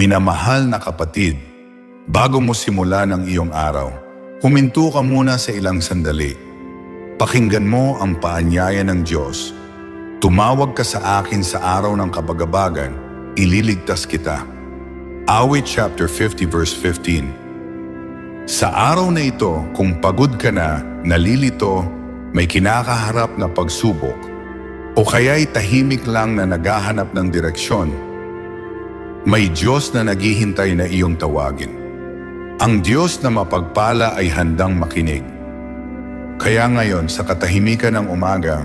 Minamahal na kapatid, bago mo simulan ang iyong araw, huminto ka muna sa ilang sandali. Pakinggan mo ang paanyaya ng Diyos. Tumawag ka sa akin sa araw ng kabagabagan, ililigtas kita. Awit chapter 50 verse 15 Sa araw na ito, kung pagod ka na, nalilito, may kinakaharap na pagsubok, o kaya'y tahimik lang na naghahanap ng direksyon, may Diyos na naghihintay na iyong tawagin. Ang Diyos na mapagpala ay handang makinig. Kaya ngayon sa katahimikan ng umaga,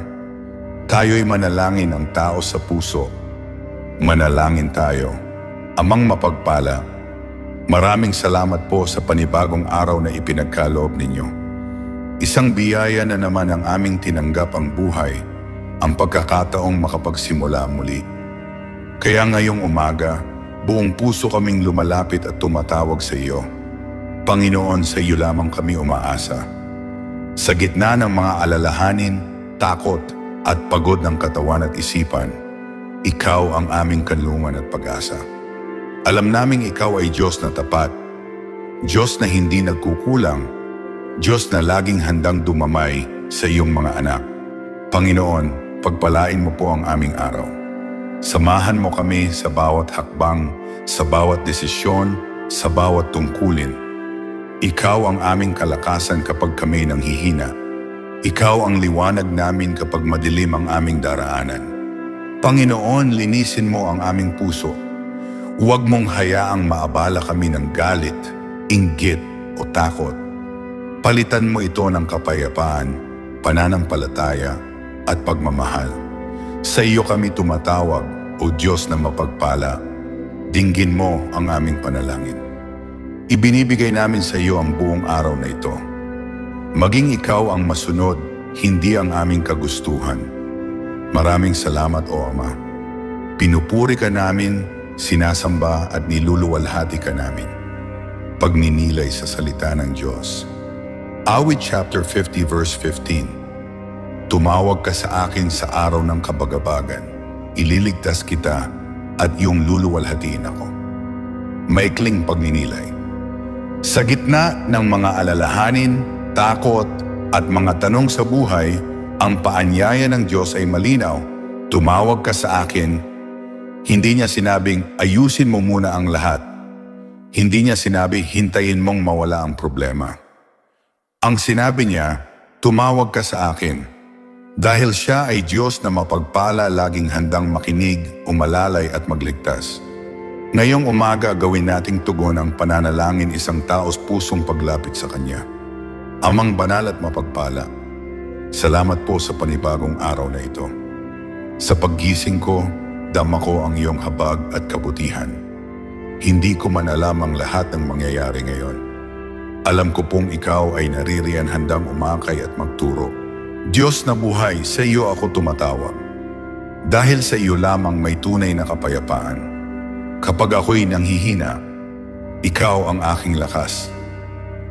tayo'y manalangin ang tao sa puso. Manalangin tayo. Amang mapagpala, maraming salamat po sa panibagong araw na ipinagkaloob ninyo. Isang biyaya na naman ang aming tinanggap ang buhay, ang pagkakataong makapagsimula muli. Kaya ngayong umaga, buong puso kaming lumalapit at tumatawag sa iyo. Panginoon, sa iyo lamang kami umaasa. Sa gitna ng mga alalahanin, takot at pagod ng katawan at isipan, ikaw ang aming kanlungan at pag-asa. Alam naming ikaw ay Diyos na tapat, Diyos na hindi nagkukulang, Diyos na laging handang dumamay sa iyong mga anak. Panginoon, pagpalain mo po ang aming araw. Samahan mo kami sa bawat hakbang, sa bawat desisyon, sa bawat tungkulin. Ikaw ang aming kalakasan kapag kami nang hihina. Ikaw ang liwanag namin kapag madilim ang aming daraanan. Panginoon, linisin mo ang aming puso. Huwag mong hayaang maabala kami ng galit, inggit o takot. Palitan mo ito ng kapayapaan, pananampalataya at pagmamahal. Sa iyo kami tumatawag, O Diyos na mapagpala. Dinggin mo ang aming panalangin. Ibinibigay namin sa iyo ang buong araw na ito. Maging ikaw ang masunod, hindi ang aming kagustuhan. Maraming salamat, O Ama. Pinupuri ka namin, sinasamba at niluluwalhati ka namin. Pagninilay sa salita ng Diyos. Awit chapter 50 verse 15 Tumawag ka sa akin sa araw ng kabagabagan. Ililigtas kita at iyong luluwalhatiin ako. Maikling pagninilay. Sa gitna ng mga alalahanin, takot at mga tanong sa buhay, ang paanyaya ng Diyos ay malinaw. Tumawag ka sa akin. Hindi niya sinabing ayusin mo muna ang lahat. Hindi niya sinabi hintayin mong mawala ang problema. Ang sinabi niya, tumawag ka sa akin. Dahil siya ay Diyos na mapagpala laging handang makinig, umalalay at magligtas. Ngayong umaga gawin nating tugon ang pananalangin isang taos pusong paglapit sa Kanya. Amang banal at mapagpala, salamat po sa panibagong araw na ito. Sa paggising ko, dama ko ang iyong habag at kabutihan. Hindi ko man alam ang lahat ng mangyayari ngayon. Alam ko pong ikaw ay naririyan handang umakay at magturo. Diyos na buhay, sa iyo ako tumatawag. Dahil sa iyo lamang may tunay na kapayapaan. Kapag ako'y nanghihina, ikaw ang aking lakas.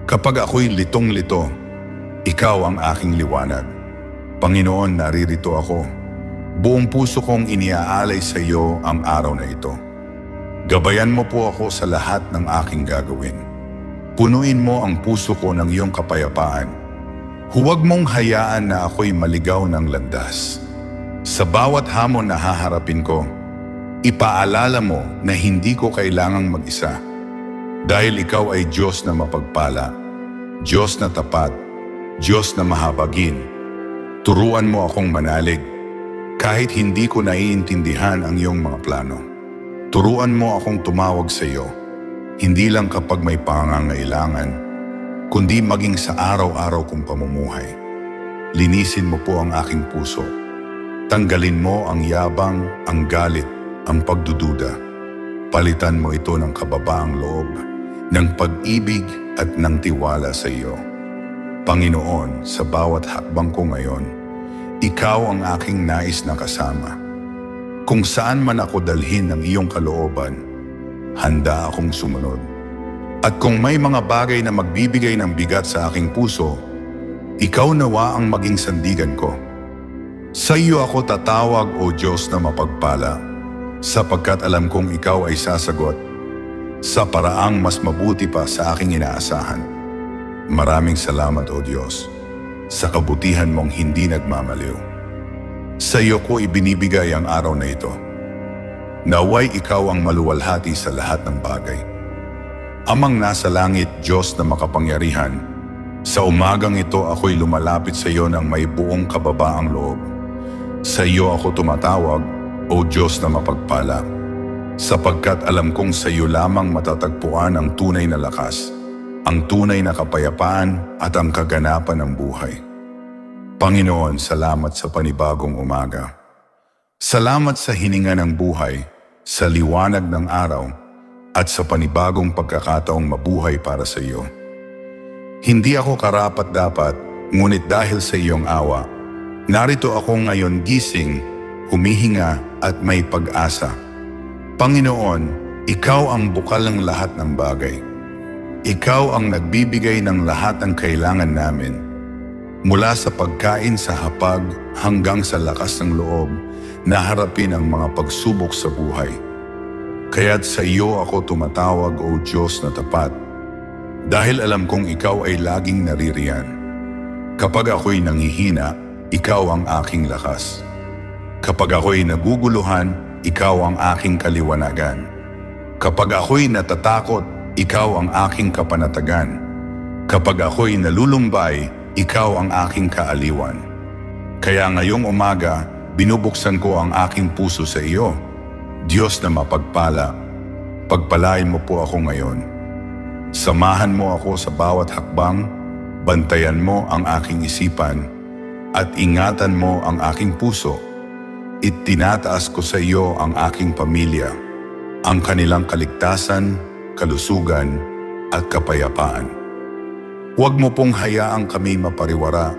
Kapag ako'y litong-lito, ikaw ang aking liwanag. Panginoon, naririto ako. Buong puso kong iniaalay sa iyo ang araw na ito. Gabayan mo po ako sa lahat ng aking gagawin. Punuin mo ang puso ko ng iyong kapayapaan. Huwag mong hayaan na ako'y maligaw ng landas. Sa bawat hamon na haharapin ko, ipaalala mo na hindi ko kailangang mag-isa. Dahil ikaw ay Diyos na mapagpala, Diyos na tapat, Diyos na mahabagin. Turuan mo akong manalig, kahit hindi ko naiintindihan ang iyong mga plano. Turuan mo akong tumawag sa iyo, hindi lang kapag may pangangailangan, kundi maging sa araw-araw kong pamumuhay. Linisin mo po ang aking puso. Tanggalin mo ang yabang, ang galit, ang pagdududa. Palitan mo ito ng kababaang loob, ng pag-ibig at ng tiwala sa iyo. Panginoon, sa bawat hakbang ko ngayon, ikaw ang aking nais na kasama. Kung saan man ako dalhin ng iyong kalooban, handa akong sumunod. At kung may mga bagay na magbibigay ng bigat sa aking puso, ikaw nawa ang maging sandigan ko. Sa iyo ako tatawag o Diyos na mapagpala, sapagkat alam kong ikaw ay sasagot. sa paraang mas mabuti pa sa aking inaasahan. Maraming salamat o Diyos sa kabutihan mong hindi nagmamaliw. Sa iyo ko ibinibigay ang araw na ito. Naway ikaw ang maluwalhati sa lahat ng bagay. Amang nasa langit, Diyos na makapangyarihan, sa umagang ito ako'y lumalapit sa iyo ng may buong kababaang loob. Sa iyo ako tumatawag, O Diyos na mapagpala, sapagkat alam kong sa iyo lamang matatagpuan ang tunay na lakas, ang tunay na kapayapaan at ang kaganapan ng buhay. Panginoon, salamat sa panibagong umaga. Salamat sa hininga ng buhay, sa liwanag ng araw, at sa panibagong pagkakataong mabuhay para sa iyo. Hindi ako karapat dapat, ngunit dahil sa iyong awa, narito ako ngayon gising, humihinga at may pag-asa. Panginoon, Ikaw ang bukal ng lahat ng bagay. Ikaw ang nagbibigay ng lahat ng kailangan namin. Mula sa pagkain sa hapag hanggang sa lakas ng loob na harapin ang mga pagsubok sa buhay. Kaya't sa iyo ako tumatawag, O Diyos na tapat, dahil alam kong ikaw ay laging naririyan. Kapag ako'y nangihina, ikaw ang aking lakas. Kapag ako'y naguguluhan, ikaw ang aking kaliwanagan. Kapag ako'y natatakot, ikaw ang aking kapanatagan. Kapag ako'y nalulumbay, ikaw ang aking kaaliwan. Kaya ngayong umaga, binubuksan ko ang aking puso sa iyo. Diyos na mapagpala, pagpalain mo po ako ngayon. Samahan mo ako sa bawat hakbang, bantayan mo ang aking isipan, at ingatan mo ang aking puso. Itinataas ko sa iyo ang aking pamilya, ang kanilang kaligtasan, kalusugan, at kapayapaan. Huwag mo pong hayaang kami mapariwara,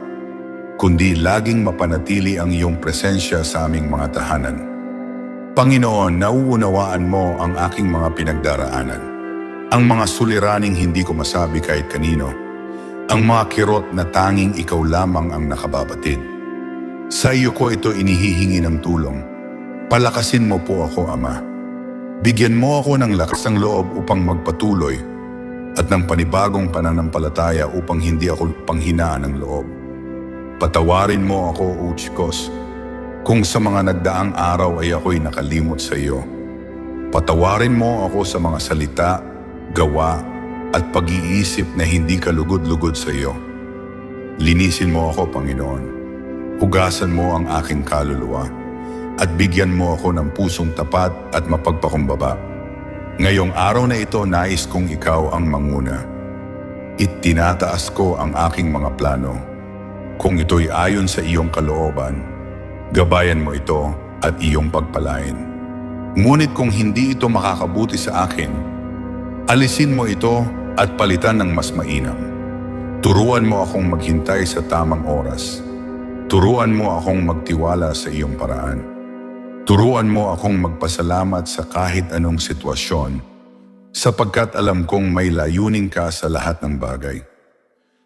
kundi laging mapanatili ang iyong presensya sa aming mga tahanan. Panginoon, nauunawaan mo ang aking mga pinagdaraanan. Ang mga suliraning hindi ko masabi kahit kanino. Ang mga kirot na tanging ikaw lamang ang nakababatid. Sa iyo ko ito inihihingi ng tulong. Palakasin mo po ako, Ama. Bigyan mo ako ng lakas ng loob upang magpatuloy at ng panibagong pananampalataya upang hindi ako panghinaan ng loob. Patawarin mo ako, Uchikos, kung sa mga nagdaang araw ay ako'y nakalimot sa iyo. Patawarin mo ako sa mga salita, gawa, at pag-iisip na hindi kalugod-lugod sa iyo. Linisin mo ako, Panginoon. Hugasan mo ang aking kaluluwa at bigyan mo ako ng pusong tapat at mapagpakumbaba. Ngayong araw na ito, nais kong ikaw ang manguna. Itinataas ko ang aking mga plano. Kung ito'y ayon sa iyong kalooban, gabayan mo ito at iyong pagpalain. Ngunit kung hindi ito makakabuti sa akin, alisin mo ito at palitan ng mas mainam. Turuan mo akong maghintay sa tamang oras. Turuan mo akong magtiwala sa iyong paraan. Turuan mo akong magpasalamat sa kahit anong sitwasyon sapagkat alam kong may layunin ka sa lahat ng bagay.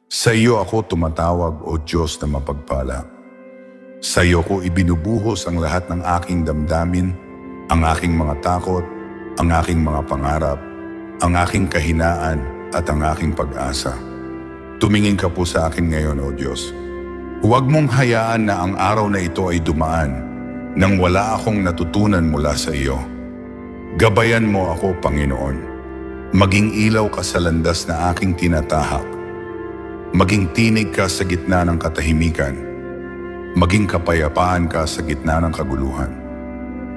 Sa iyo ako tumatawag o Diyos na mapagpala. Sa iyo ko ibinubuhos ang lahat ng aking damdamin, ang aking mga takot, ang aking mga pangarap, ang aking kahinaan at ang aking pag-asa. Tumingin ka po sa akin ngayon, O Diyos. Huwag mong hayaan na ang araw na ito ay dumaan nang wala akong natutunan mula sa iyo. Gabayan mo ako, Panginoon. Maging ilaw ka sa landas na aking tinatahak. Maging tinig ka sa gitna ng katahimikan. Maging kapayapaan ka sa gitna ng kaguluhan.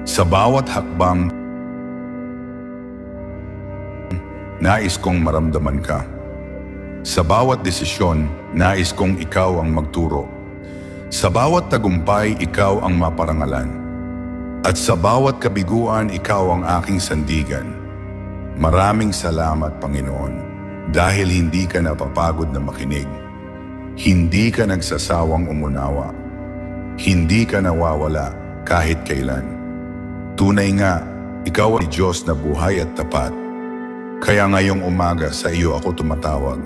Sa bawat hakbang, nais kong maramdaman ka. Sa bawat desisyon, nais kong ikaw ang magturo. Sa bawat tagumpay, ikaw ang maparangalan. At sa bawat kabiguan, ikaw ang aking sandigan. Maraming salamat, Panginoon, dahil hindi ka napapagod na makinig. Hindi ka nagsasawang umunawa. Hindi ka nawawala kahit kailan. Tunay nga, ikaw ay Diyos na buhay at tapat. Kaya ngayong umaga sa iyo ako tumatawag.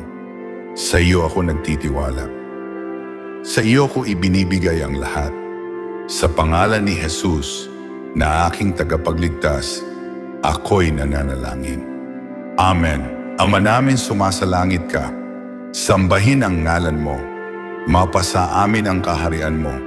Sa iyo ako nagtitiwala. Sa iyo ko ibinibigay ang lahat. Sa pangalan ni Jesus na aking tagapagligtas, ako'y nananalangin. Amen. Ama namin sumasalangit ka. Sambahin ang ngalan mo. Mapasa amin ang kaharian mo.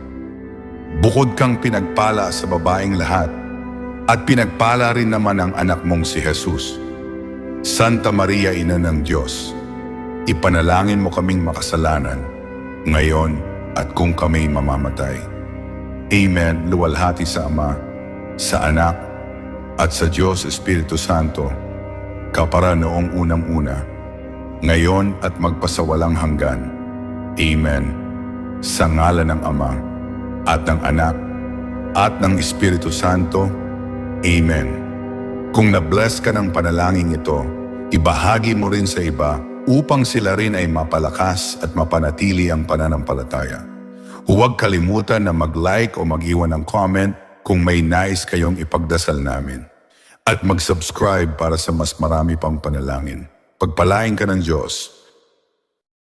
Bukod kang pinagpala sa babaeng lahat, at pinagpala rin naman ang anak mong si Jesus. Santa Maria, Ina ng Diyos, ipanalangin mo kaming makasalanan, ngayon at kung kami mamamatay. Amen, luwalhati sa Ama, sa Anak, at sa Diyos Espiritu Santo, kapara noong unang-una, ngayon at magpasawalang hanggan. Amen. Sa ngalan ng Ama, at ng Anak, at ng Espiritu Santo. Amen. Kung na-bless ka ng panalangin ito, ibahagi mo rin sa iba upang sila rin ay mapalakas at mapanatili ang pananampalataya. Huwag kalimutan na mag-like o mag-iwan ng comment kung may nais kayong ipagdasal namin. At mag-subscribe para sa mas marami pang panalangin. Pagpalain ka ng Diyos